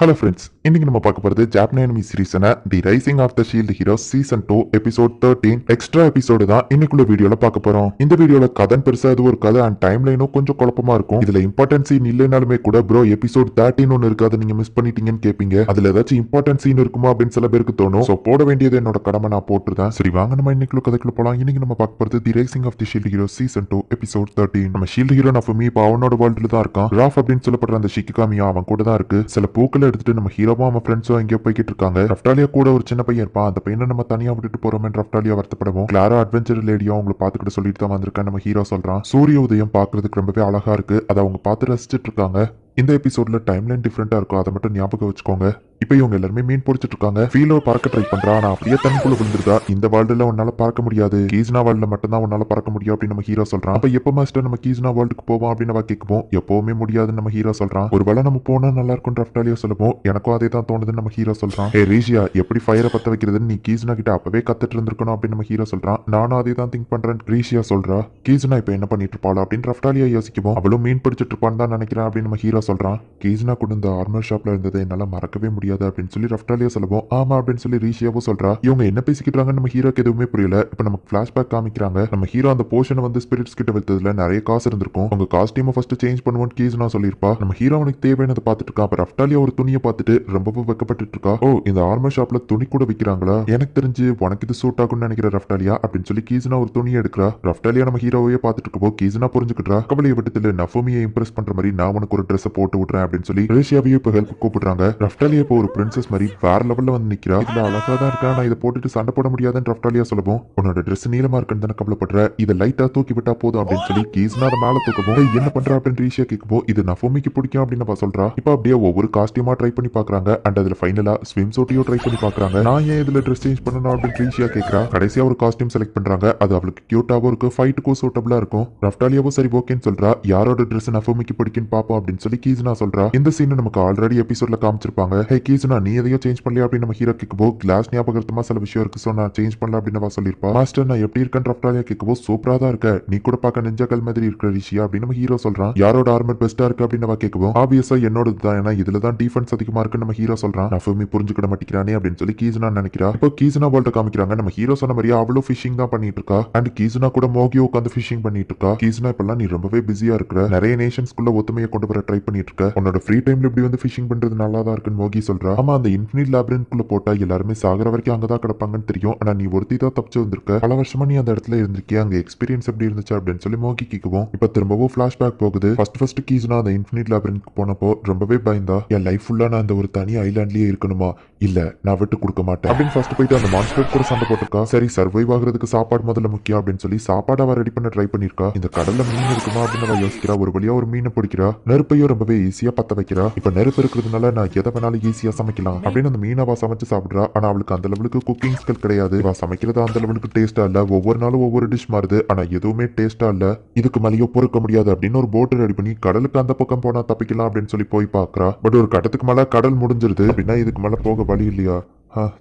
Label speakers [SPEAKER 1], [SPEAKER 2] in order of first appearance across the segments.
[SPEAKER 1] Hello friends இன்னைக்கு நம்ம பார்க்க போகிறது Japan anime சீரீஸான the rising of the shield hero season two episode thirteen extra episode தான் இன்னைக்குள்ள வீடியோல பார்க்க போறோம். இந்த வீடியோல கதன் பெருசா அது ஒரு கதை அண்ட் டைம் லைனும் கொஞ்சம் குழப்பமா இருக்கும். இதுல இம்பார்ட்டன்ட் சீன் இல்லைனாலுமே கூட ப்ரோ எபிசோட் தேர்ட்டின் ஒன்று இருக்காது நீங்க மிஸ் பண்ணிட்டீங்கன்னு கேட்பீங்க அதுல ஏதாச்சும் இம்பார்ட்டன்ட் சீன் இருக்குமா அப்படின்னு சில பேருக்கு தோணும். ஸோ போட வேண்டியது என்னோட கடமை நான் போட்டுருந்தேன். சரி வாங்க நம்ம இன்னைக்குள்ள கதைக்குள்ள போலாம். இன்னைக்கு நம்ம பார்க்க போறது the rising of the shield hero season two episode thirteen நம்ம ஷீல்டு ஹீரோ நஃபமி இப்போ அவனோட வேர்ல்டுல தான் இருக்கான். ராஃப் அப்படின்னு சொல்லப்படுற அந்த ஷிக்காமி அவன் கூட தான் இருக்கு. சில பூக்கள் எடுத்துட்டு நம்ம ஹீரோவும் அவன் ஃப்ரெண்ட்ஸும் எங்கேயோ போய்கிட்டு இருக்காங்க. ரஃப்டாலியா கூட ஒரு சின்ன பையன் இருப்பான். அந்த பையனை நம்ம தனியா விட்டுட்டு போறோமே ரஃப்டாலியா வருத்தப்படுவோம். கிளாரா அட்வென்ச்சர் லேடியா அவங்களை பார்த்துக்கிட்டு சொல்லிட்டு தான் வந்திருக்கேன் நம்ம ஹீரோ சொல்றான். சூரிய உதயம் பார்க்கிறதுக்கு ரொம்பவே அழகா இருக்கு. அதை அவங்க பார்த்து ரசிச்சிட்டு இருக்காங்க. இந்த எபிசோட்ல டைம்லைன் டிஃப்ரெண்டா இருக்கும் அதை மட்டும் ஞாபகம் வச்சுக்கோங்க. இப்போ இவங்க எல்லாருமே மீன் பிடிச்சிட்டு இருக்காங்க. ஃபீலோ பறக்க ட்ரை பண்றா. ஆனா அப்படியே தண்ணிக்குள்ள விழுந்துருதா? இந்த வேர்ல்டுல உன்னால பறக்க முடியாது. கீஸ்னா வேர்ல்ட்ல மட்டும்தான் உன்னால பறக்க முடியும் அப்படின்னு நம்ம ஹீரோ சொல்றான். அப்ப எப்போ மாஸ்டர் நம்ம கீஸ்னா வேர்ல்டுக்கு போவோம் அப்படின்னு நம்ம கேட்குவோம் எப்பவுமே முடியாதுன்னு நம்ம ஹீரோ சொல்றான். ஒருவேளை நம்ம போனா நல்லா இருக்கும் ரஃப்டாலியோ சொல்லுவோம் எனக்கும் அதே தான் தோணுதுன்னு நம்ம ஹீரோ சொல்றான். ஏ ரீஷியா எப்படி ஃபயரை பத்த வைக்கிறதுன்னு நீ கீஸ்னா கிட்ட அப்பவே கத்துட்டு இருந்திருக்கணும் அப்படின்னு நம்ம ஹீரோ சொல்றான். நானும் அதே தான் திங்க் பண்றேன் ரீஷியா சொல்றா. கீஸ்னா இப்போ என்ன பண்ணிட்டு இருப்பாளா அப்படின்னு ரஃப்டாலியா யோசிக்குவோம் அவளும் மீன் பிடிச்சிட்டு இருப்பான்னு தான் நினைக்கிறேன் அப்படின்னு நம்ம ஹீரோ சொல்றான். கீஸ்னா கொண்டு இந்த ஆர்மர் ஷாப்ல இருந்ததை என்னால மறக்கவே முடியும் முடியாது அப்படின்னு சொல்லி ரஃப்டாலியா சொல்லவும் ஆமா அப்படின்னு சொல்லி ரீஷியாவும் சொல்றா. இவங்க என்ன பேசிக்கிட்டாங்கன்னு நம்ம ஹீரோக்கு எதுவுமே புரியல. இப்போ நமக்கு பிளாஷ்பேக் காமிக்கிறாங்க. நம்ம ஹீரோ அந்த போர்ஷனை வந்து ஸ்பிரிட்ஸ் கிட்ட வித்ததுல நிறைய காசு இருந்திருக்கும். அவங்க காஸ்டியூமை ஃபர்ஸ்ட் சேஞ்ச் பண்ணுவோம் கீஸ் நான் சொல்லியிருப்பா. நம்ம ஹீரோ அவனுக்கு தேவையானதை பார்த்துட்டு இருக்கா அப்ப ரஃப்டாலியா ஒரு துணியை பார்த்துட்டு ரொம்பவும் வெக்கப்பட்டு இருக்கா. ஓ இந்த ஆர்மர் ஷாப்ல துணி கூட விற்கிறாங்களா எனக்கு தெரிஞ்சு உனக்கு இது சூட் ஆகும்னு நினைக்கிற ரஃப்டாலியா? அப்படின்னு சொல்லி கீஸ்னா ஒரு துணி எடுக்கிறா. ரஃப்டாலியா நம்ம ஹீரோவையே பார்த்துட்டு இருக்கப்போ கீஸ்னா புரிஞ்சுக்கிட்டா கவலையை விட்டத்துல நஃபோமியை இம்ப்ரெஸ் பண்ற மாதிரி நான் உனக்கு ஒரு ட்ரெஸ் போட்டு விட்றேன் அப்படின்னு சொல்லி ரேஷியாவையும் இப்போ ஹெல்ப் கூப்பிடுறாங்க. ரஃப்டாலியா இப்போ ஒரு பிரின்சஸ் மாதிரி வேற லெவல்ல வந்து நிக்கிறா. இதுல அழகா தான் இருக்கா? நான் இதை போட்டுட்டு சண்டை போட முடியாதுன்னு ரஃப்டாலியா சொல்லுவோம் உன்னோட ட்ரெஸ் நீளமா இருக்குன்னு தானே கவலைப்படுற? இதை லைட்டா தூக்கி விட்டா போதும் அப்படின்னு சொல்லி கீஸ்னா அதை மேல தூக்கவும் என்ன பண்ற? அப்படின்னு ரீஷியா கேட்கும்போது இது நஃபோமிக்கு பிடிக்கும் அப்படின்னு அவ சொல்றா. இப்போ அப்படியே ஒவ்வொரு காஸ்டியூமா ட்ரை பண்ணி பாக்குறாங்க. அண்ட் அதுல ஃபைனலா ஸ்விம் சூட்டையும் ட்ரை பண்ணி பாக்குறாங்க. நான் ஏன் இதுல ட்ரெஸ் சேஞ்ச் பண்ணணும் அப்படின்னு ரீஷியா கேட்கறா. கடைசியா ஒரு காஸ்டியூம் செலக்ட் பண்றாங்க. அது அவளுக்கு கியூட்டாவும் இருக்கு ஃபைட்டுக்கும் சூட்டபிளா இருக்கும். ரஃப்டாலியாவும் சரி ஓகேன்னு சொல்றா. யாரோட ட்ரெஸ் நஃபோமிக்கு பிடிக்குன்னு பாப்போம் அப்படின்னு சொல்லி கீஸ்னா சொல்றா. இந்த சீன் நமக்கு ஆல்ரெடி எபிசோட்ல காமிச்சிருப்பாங்க. ஹே கீஸ்னா நீ எதையோ சேஞ்ச் பண்ணலையா? அப்படின்னு நம்ம ஹீரோ கேட்கும்போது கிளாஸ் ஞாபகத்தமா சில விஷயம் இருக்கு. ஸோ நான் சேஞ்ச் பண்ணல அப்படின்னு வா சொல்லியிருப்பா. மாஸ்டர் நான் எப்படி இருக்கேன் ரஃப்டாலியா கேட்கும்போது சூப்பரா தான் இருக்க. நீ கூட பார்க்க நெஞ்சாக்கள் மாதிரி இருக்கிற ரிஷியா? அப்படின்னு நம்ம ஹீரோ சொல்றான். யாரோட ஆர்மெட் பெஸ்டா இருக்கு? அப்படின்னு வா கேட்குவோம் ஆபியஸா என்னோட தான். ஏன்னா இதுல தான் டிஃபென்ஸ் அதிகமா இருக்குன்னு நம்ம ஹீரோ சொல்றான். நஃபமி புரிஞ்சுக்கிட மாட்டேங்கிறானே அப்படின்னு சொல்லி கீஸ்னா நினைக்கிறா. இப்போ கீசுனா போல்ட்ட காமிக்கிறாங்க. நம்ம ஹீரோ சொன்ன மாதிரியே அவ்வளவு ஃபிஷிங் தான் பண்ணிட்டு இருக்கா. அண்ட் கீசுனா கூட மோகியோ உட்காந்து ஃபிஷிங் பண்ணிட்டு இருக்கா. கீஸ்னா இப்பெல்லாம் நீ ரொம்பவே பிஸியா இருக்கிற. நிறைய நேஷன்ஸ்குள்ள ஒத்துமையை கொண்டு வர ட்ரை பண்ணிட்டு இருக்க. உன்னோட ஃப்ரீ டைம்ல இப்படி வந்து ஃபிஷிங் பண்றது நல்லா தான் இருக்குன்னு மோகி சொல்றா? ஆமா அந்த இன்ஃபினிட் லேப்ரின்குள்ள போட்டா எல்லாருமே சாகர வரைக்கும் அங்கதான் கிடப்பாங்கன்னு தெரியும். ஆனா நீ ஒருத்தி தான் தப்பிச்சு வந்திருக்க. பல வருஷமா நீ அந்த இடத்துல இருந்திருக்கியா? அங்க எக்ஸ்பீரியன்ஸ் எப்படி இருந்துச்சு அப்படின்னு சொல்லி மோகி கேட்குவோம் இப்ப திரும்பவும் பிளாஷ்பேக் போகுது. ஃபர்ஸ்ட் ஃபர்ஸ்ட் கீஸ்னா அந்த இன்ஃபினிட் லேப்ரின்க்கு போனப்போ ரொம்பவே பயந்தா என் லைஃப் ஃபுல்லா நான் அந்த ஒரு தனி ஐலாண்ட்லயே இருக்கணுமா? இல்ல நான் விட்டு கொடுக்க மாட்டேன். அப்படின்னு ஃபர்ஸ்ட் போயிட்டு அந்த மான்ஸ்டர் கூட சண்டை போட்டிருக்கா. சரி சர்வைவ் ஆகுறதுக்கு சாப்பாடு முதல்ல முக்கியம் அப்படின்னு சொல்லி சாப்பாடு அவ ரெடி பண்ண ட்ரை பண்ணிருக்கா இந்த கடல்ல மீன் இருக்குமா அப்படின்னு அவ யோசிக்கிறா. ஒரு வழியா ஒரு மீனை பிடிக்கிறா. நெருப்பையும் ரொம்பவே ஈஸியா பத்த வைக்கிறா. இப்ப நெருப்பு இருக்கிறதுனால நான் எதை வேணாலும் ஈஸியா சமைக்கலாம். அப்படின்னு அந்த மீனாவா அவ சமைச்சு சாப்பிடுறா. ஆனா அவளுக்கு அந்த லெவலுக்கு குக்கிங் ஸ்கில் கிடையாது. அவ சமைக்கிறது அந்த லெவலுக்கு டேஸ்டா இல்ல. ஒவ்வொரு நாளும் ஒவ்வொரு டிஷ் மாறுது. ஆனா எதுவுமே டேஸ்டா இல்ல. இதுக்கு மேலேயோ பொறுக்க முடியாது அப்படின்னு ஒரு போட்டு ரெடி பண்ணி கடலுக்கு அந்த பக்கம் போனா தப்பிக்கலாம் அப்படின்னு சொல்லி போய் பாக்குறா. பட் ஒரு கட்டத்துக்கு மேல கடல் முடிஞ்சிருது. அப்படின்னா இதுக்கு மேல போக வழி இல்லையா?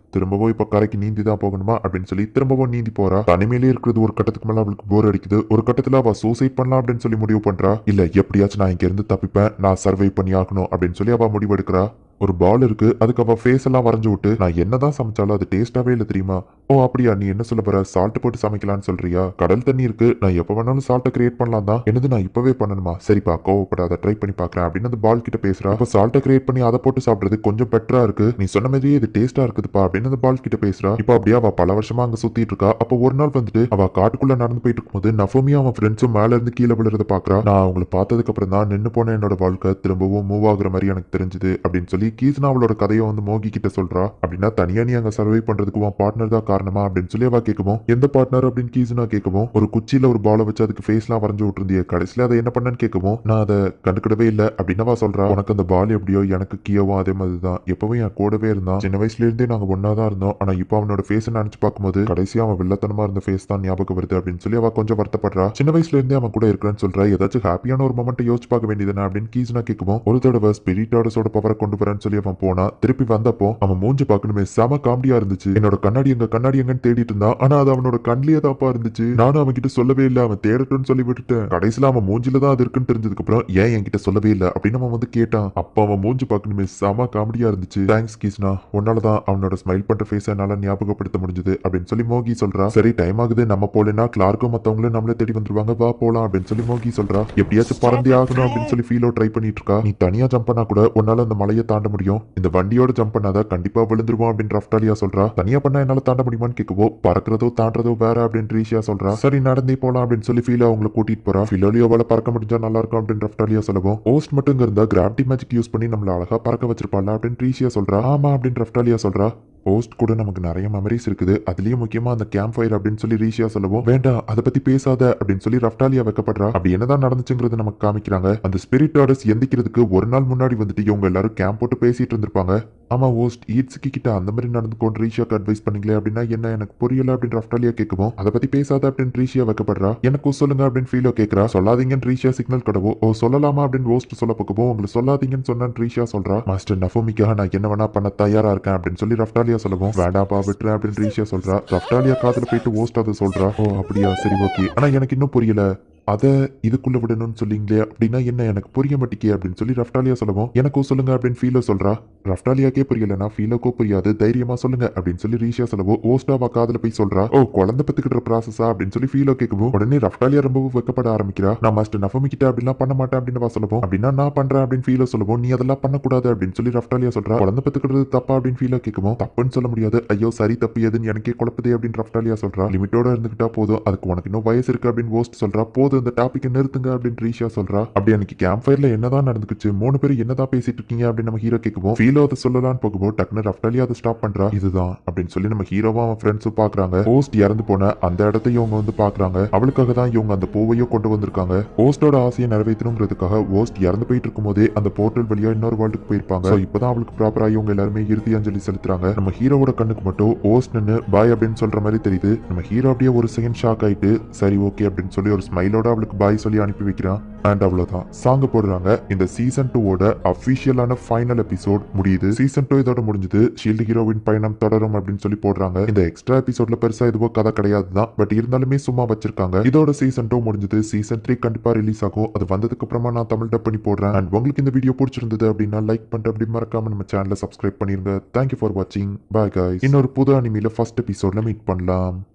[SPEAKER 1] திரும்பவும் இப்ப கரைக்கு நீந்தி தான் போகணுமா? அப்படின்னு சொல்லி திரும்பவும் நீந்தி போறா. தனிமையிலே இருக்கிறது ஒரு கட்டத்துக்கு மேல அவளுக்கு போர் அடிக்குது. ஒரு கட்டத்துல அவ சூசைட் பண்ணலாம் அப்படின்னு சொல்லி முடிவு பண்றா. இல்ல எப்படியாச்சும் நான் இங்க இருந்து தப்பிப்பேன். நான் சர்வை பண்ணி ஆகணும் அப்படின்னு சொல்லி அவ முடிவு எடுக்கிறா ஒரு பால் இருக்கு அதுக்கு அவள் ஃபேஸ் எல்லாம் வரைஞ்சு விட்டு நான் என்னதான் சமைச்சாலும் அது டேஸ்டாவே இல்லை தெரியுமா? ஓ அப்படியா? நீ என்ன சொல்ல போற? சால்ட் போட்டு சமைக்கலாம்னு சொல்றியா? கடல் தண்ணி இருக்கு. நான் எப்ப வேணாலும் சால்ட்டை கிரியேட் பண்ணலாம் தான். என்னது நான் இப்பவே பண்ணணுமா? சரிப்பா கோவப்படாத ட்ரை பண்ணி பாக்குறேன் அப்படின்னு அந்த பால் கிட்ட பேசுறா. அப்ப சால்ட்டை கிரியேட் பண்ணி அதை போட்டு சாப்பிடுறது கொஞ்சம் பெட்டரா இருக்கு. நீ சொன்ன மாதிரியே இது டேஸ்டா இருக்குதுப்பா அப்படின்னு அந்த பால் கிட்ட பேசுறா. இப்போ அப்படியே அவ பல வருஷமா அங்க சுத்திட்டு இருக்கா. அப்போ ஒரு நாள் வந்துட்டு அவ காட்டுக்குள்ள நடந்து போயிட்டு இருக்கும்போது நஃபோமியும் அவன் ஃப்ரெண்ட்ஸும் மேல இருந்து கீழே விழுறத பாக்குறா. நான் அவங்களை பார்த்ததுக்கு அப்புறம் தான் நின்னு போன என்னோட வாழ்க்கை திரும்பவும் மூவ் ஆகுற மாதிரி எனக்கு தெரிஞ்சது அப்படின்னு சொல்லி கீஸ்னா அவளோட கதையை வந்து மோகி கிட்ட சொல்றா. அப்படின்னா தனியா நீ அங்க சர்வை பண்றதுக்கு உன் பார்ட்னர் தான் காரணமா அப்படின்னு சொல்லி அவ கேட்கவும் எந்த பார்ட்னர் அப்படின்னு கீசுனா கேட்கவும் ஒரு குச்சியில ஒரு பாலை வச்சு அதுக்கு ஃபேஸ்லாம் வரைஞ்சு விட்டுருந்தியே கடைசியில அதை என்ன பண்ணேன்னு கேட்கவும் நான் அதை கண்டுக்கிடவே இல்லை அப்படின்னு சொல்றா. உனக்கு அந்த பால் எப்படியோ எனக்கு கீயோவும் அதே மாதிரி தான் எப்பவும் என் கூடவே இருந்தான். சின்ன வயசுல இருந்தே நாங்க ஒன்னா தான் இருந்தோம். ஆனா இப்போ அவனோட ஃபேஸ் நினைச்சு பார்க்கும்போது கடைசியா அவன் வில்லத்தனமா இருந்த ஃபேஸ் தான் ஞாபகம் வருது அப்படின்னு சொல்லி அவ கொஞ்சம் வருத்தப்படுறா. சின்ன வயசுல இருந்தே அவன் கூட இருக்கிறேன்னு சொல்றா. ஏதாச்சும் ஹாப்பியான ஒரு மொமெண்ட் யோசிச்சு பார்க்க வேண்டியதுனா அப்படின்னு கீசுனா கேட்கவும் ஒரு தடவை ஸ்பிரிட்டாடஸோட பவரை கொண்டு வரேன்னு சொல்லி அவன் போனா திருப்பி வந்தப்போ அவன் மூஞ்சி பார்க்கணுமே செம காமெடியா இருந்துச்சு. என்னோட கண்ணாடி எங்க கண்ணை கண்ணாடி எங்கன்னு தேடிட்டு இருந்தான் ஆனா அது அவனோட கண்லயே தாப்பா இருந்துச்சு. நானும் அவன் கிட்ட சொல்லவே இல்ல அவன் தேடட்டும்னு சொல்லி விட்டுட்டேன். கடைசியில அவன் மூஞ்சில தான் அது இருக்குன்னு தெரிஞ்சதுக்கு அப்புறம் ஏன் என்கிட்ட சொல்லவே இல்ல? அப்படின்னு அவன் வந்து கேட்டான். அப்ப அவன் மூஞ்சி பார்க்கணுமே செம காமெடியா இருந்துச்சு. தேங்க்ஸ் கீஸ்னா உன்னாலதான் அவனோட ஸ்மைல் பண்ற ஃபேஸ் என்னால ஞாபகப்படுத்த முடிஞ்சது. அப்படின்னு சொல்லி மோகி சொல்றா. சரி டைம் ஆகுது. நம்ம போலனா கிளார்க்கும் மத்தவங்களும் நம்மளே தேடி வந்துருவாங்க. வா போலாம். அப்படின்னு சொல்லி மோகி சொல்றா. எப்படியாச்சும் பறந்தே ஆகணும் அப்படின்னு சொல்லி ஃபீலோ ட்ரை பண்ணிட்டு இருக்கா. நீ தனியா ஜம்ப் பண்ணா கூட உன்னால அந்த மலையை தாண்ட முடியும். இந்த வண்டியோட ஜம்ப் பண்ணாதான் கண்டிப்பா விழுந்துருவோம் அப்படின்னு ரஃப்டாலியா சொல்றா. தனியா பண்ணா என்னால தாண்ட முடியும்? முடியுமான்னு கேட்கவோ பறக்கிறதோ தாண்டதோ வேற அப்படின்னு ரீஷியா சொல்றா. சரி நடந்தே போலாம் அப்படின்னு சொல்லி ஃபீலா அவங்களை கூட்டிட்டு போறா. ஃபிலோலியோவால பறக்க முடிஞ்சா நல்லா இருக்கும் அப்படின்னு ரஃப்டாலியா சொல்லவும் ஹோஸ்ட் மட்டும் இங்க இருந்தா கிராவிட்டி மேஜிக் யூஸ் பண்ணி நம்மள அழகா பறக்க வச்சிருப்பாள்? அப்படின்னு ரீஷியா சொல்றா. ஆமா அப்படின்னு ரஃப்டாலியா சொல்றா. போஸ்ட் கூட நமக்கு நிறைய மெமரிஸ் இருக்குது. அதுலயும் முக்கியமா அந்த கேம்ப் ஃபயர் அப்படின்னு சொல்லி ரீஷியா சொல்லவும் வேண்டாம் அதை பத்தி பேசாத அப்படின்னு சொல்லி ரஃப்டாலியா வைக்கப்படுறா. அப்படி என்னதான் நடந்துச்சுங்கிறது நமக்கு காமிக்கிறாங்க. அந்த ஸ்பிரிட் ஆர்டர்ஸ் எந்திக்கிறதுக்கு ஒரு நாள் முன்னாடி வந்துட்டு இவங்க எல்லாரும் கேம்ப் போட்டு பேசிட்டு இருந்திருப்பாங்க. ஆமாம் ஓஸ்ட் ஈட்ஸுக்கு கிட்ட அந்த மாதிரி நடந்துக்கோன்னு ரீஷியாக்கு அட்வைஸ் பண்ணீங்களே அப்படின்னா என்ன எனக்கு புரியல அப்படின்னு ரஃப்டாலியா கேட்கவும் அதை பத்தி பேசாத அப்படின்னு ரீஷியா வைக்கப்படுறா? எனக்கு சொல்லுங்க அப்படின்னு ஃபீலோ கேட்கறா சொல்லாதீங்கன்னு ரீஷியா சிக்னல் கடவோ? ஓ சொல்லலாமா அப்படின்னு ஓஸ்ட் சொல்ல போகவும் உங்களுக்கு சொல்லாதீங்கன்னு சொன்னான்னு ரீஷியா சொல்றா? மாஸ்டர் நஃபோமிக்காக நான் என்ன வேணா பண்ண தயாரா இருக்கேன் அப்படின்னு சொல்லி ரஃப்டாலியா சொல்லவும். வேண்டாப்பா விட்டுறேன் அப்படின்னு ரீஷியா சொல்றா. ரஃப்டாலியா காதுல போயிட்டு ஓஸ்ட் அதை சொல்றா. ஓ அப்படியா? சரி ஓகே ஆனா எனக்கு இன்னும் புரியல. அதை இதுக்குள்ள விடணும்னு சொல்லிங்களே அப்படின்னா என்ன எனக்கு புரிய மாட்டேக்கே அப்படின்னு சொல்லி ரஃப்டாலியா சொல்லவும் எனக்கும் சொல்லுங்க அப்படின்னு ஃபீலோ சொல்றா. ரஃப்டாலியாக்கே புரியலனா ஃபீலோக்கோ புரியாது தைரியமா சொல்லுங்க அப்படின்னு சொல்லி ரீஷியா சொல்லவும் ஓஸ்டாவா காதில் போய் சொல்றா. ஓ குழந்தை பத்துக்கிற ப்ராசஸா அப்படின்னு சொல்லி ஃபீலோ கேட்கவும் உடனே ரஃப்டாலியா ரொம்பவும் வெக்கப்பட ஆரம்பிக்கிறா. நான் மாஸ்டர் நஃபமி கிட்ட அப்படிலாம் பண்ண மாட்டேன் அப்படின்னு வா சொல்லவும் அப்படின்னா நான் பண்றேன் அப்படின்னு ஃபீலோ சொல்லவும் நீ அதெல்லாம் பண்ணக்கூடாது அப்படின்னு சொல்லி ரஃப்டாலியா சொல்றா. குழந்தை பத்துக்கிறது தப்பா? அப்படின்னு ஃபீலோ கேட்கவும் தப்புன்னு சொல்ல முடியாது. ஐயோ சரி தப்பு எதுன்னு எனக்கே குழப்பதே அப்படின்னு ரஃப்டாலியா சொல்றா. லிமிட்டோட இருந்துகிட்டா போதும். அதுக்கு உனக்கு இன்னும் வயசு இருக்கு அப்படின்னு ஓஸ்ட் சொல்றா. போதும். இந்த டாபிக்கை நிறுத்துங்க அப்படின்னு ரீஷா சொல்றா. அப்படி அன்னைக்கு கேம்ப் ஃபயர்ல என்னதான் நடந்துக்குச்சு மூணு பேரும் என்னதான் பேசிட்டு இருக்கீங்க அப்படின்னு நம்ம ஹீரோ கேட்கவும் ஃபீலோ அதை சொல்லலாம்னு போகும்போது டக்குனு ரஃப்டாலி அதை ஸ்டாப் பண்றா. இதுதான் அப்படின்னு சொல்லி நம்ம ஹீரோவா அவன் ஃப்ரெண்ட்ஸும் பாக்குறாங்க. ஹோஸ்ட் இறந்து போன அந்த இடத்தையும் இவங்க வந்து பாக்குறாங்க. அவளுக்காக தான் இவங்க அந்த பூவையும் கொண்டு வந்திருக்காங்க. ஹோஸ்டோட ஆசையை நிறைவேற்றணுங்கிறதுக்காக ஹோஸ்ட் இறந்து போயிட்டு இருக்கும்போதே அந்த போர்ட்டல் வழியா இன்னொரு வேர்ல்டுக்கு போயிருப்பாங்க. இப்பதான் அவளுக்கு ப்ராப்பரா இவங்க எல்லாருமே இறுதி அஞ்சலி செலுத்துறாங்க. நம்ம ஹீரோவோட கண்ணுக்கு மட்டும் ஹோஸ்ட் நின்னு பாய் அப்படின்னு சொல்ற மாதிரி தெரியுது. நம்ம ஹீரோ அப்படியே ஒரு செகண்ட் ஷாக் ஆயிட்டு சரி ஓகே அப்படின்னு சொல்லி ஒரு ஸ்மைலோட அவளுக்கு பாய் சொல்லி அனுப்பி வைக்கிறான். அண்ட் அவ்வளவுதான். சாங் போடுறாங்க. இந்த சீசன் டூவோட அபிஷியலான ஃபைனல் எபிசோட் முடியுது. சீசன் டூ இதோட முடிஞ்சது. ஷீல்டு ஹீரோவின் பயணம் தொடரும் அப்படின்னு சொல்லி போடுறாங்க. இந்த எக்ஸ்ட்ரா எபிசோட்ல பெருசா எதுவோ கதை கிடையாது தான். பட் இருந்தாலுமே சும்மா வச்சிருக்காங்க. இதோட சீசன் டூ முடிஞ்சது. சீசன் த்ரீ கண்டிப்பா ரிலீஸ் ஆகும். அது வந்ததுக்கு அப்புறமா நான் தமிழ் டப் பண்ணி போடுறேன். அண்ட் உங்களுக்கு இந்த வீடியோ பிடிச்சிருந்தது அப்படின்னா லைக் பண்ணிட்டு அப்படி மறக்காம நம்ம சேனலை சப்ஸ்கிரைப் பண்ணிருங்க. தேங்க்யூ ஃபார் வாட்சிங் பாய் காய் இன்னொரு புது அனிமையில ஃபர்ஸ்ட் எபிசோட்ல மீட் பண்ணலாம்.